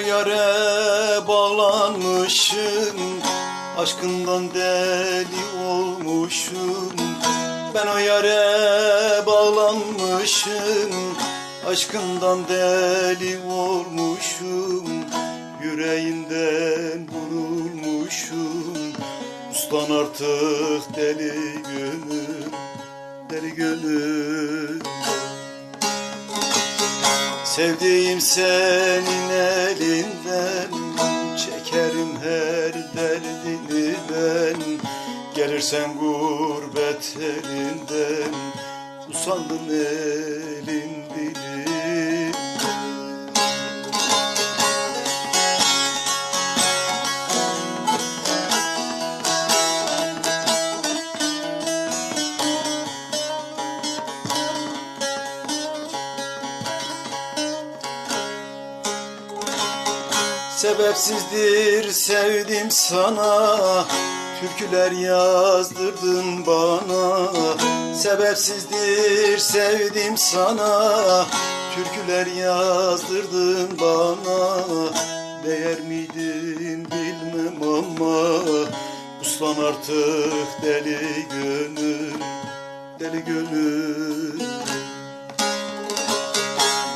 yare bağlanmışım Aşkından deli olmuşum. Ben o yare bağlanmışım Aşkından deli olmuşum. Yüreğimden vurulmuşum Ustan artık deli gönül Deli gönül. Sevdiğim senin Gelirsen gurbet elinden Usandım elin dilim. Sebepsizdir sevdim sana Türküler yazdırdın bana. Sebepsizdir sevdim sana. Türküler yazdırdın bana. Değer miydin bilmem ama Uslan artık deli gönül Deli gönül.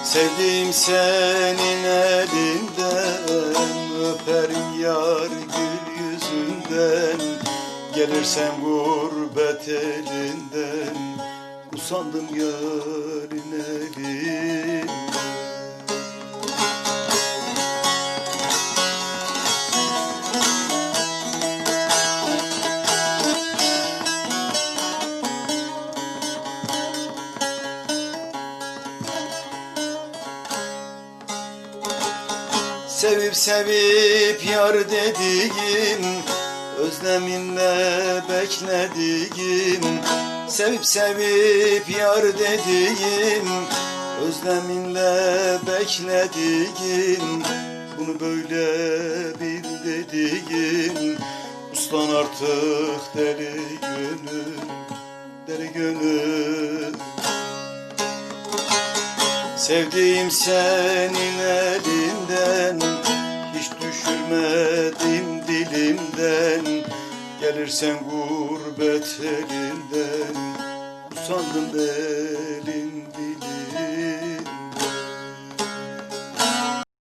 Sevdiğim senin elinden Öperim yar gül yüzünden Gelirsen gurbet elinden Usandım yarın elinden Sevip sevip yar dediğim Özleminle beklediğim Sevip sevip yar dediğim Özleminle beklediğim Bunu böyle bil dediğim Uslan artık deli gönül Deli gönül. Sevdiğim senin elinden Hiç düşürmedim dilimden Gelirsen gurbet elinden. Usandım ben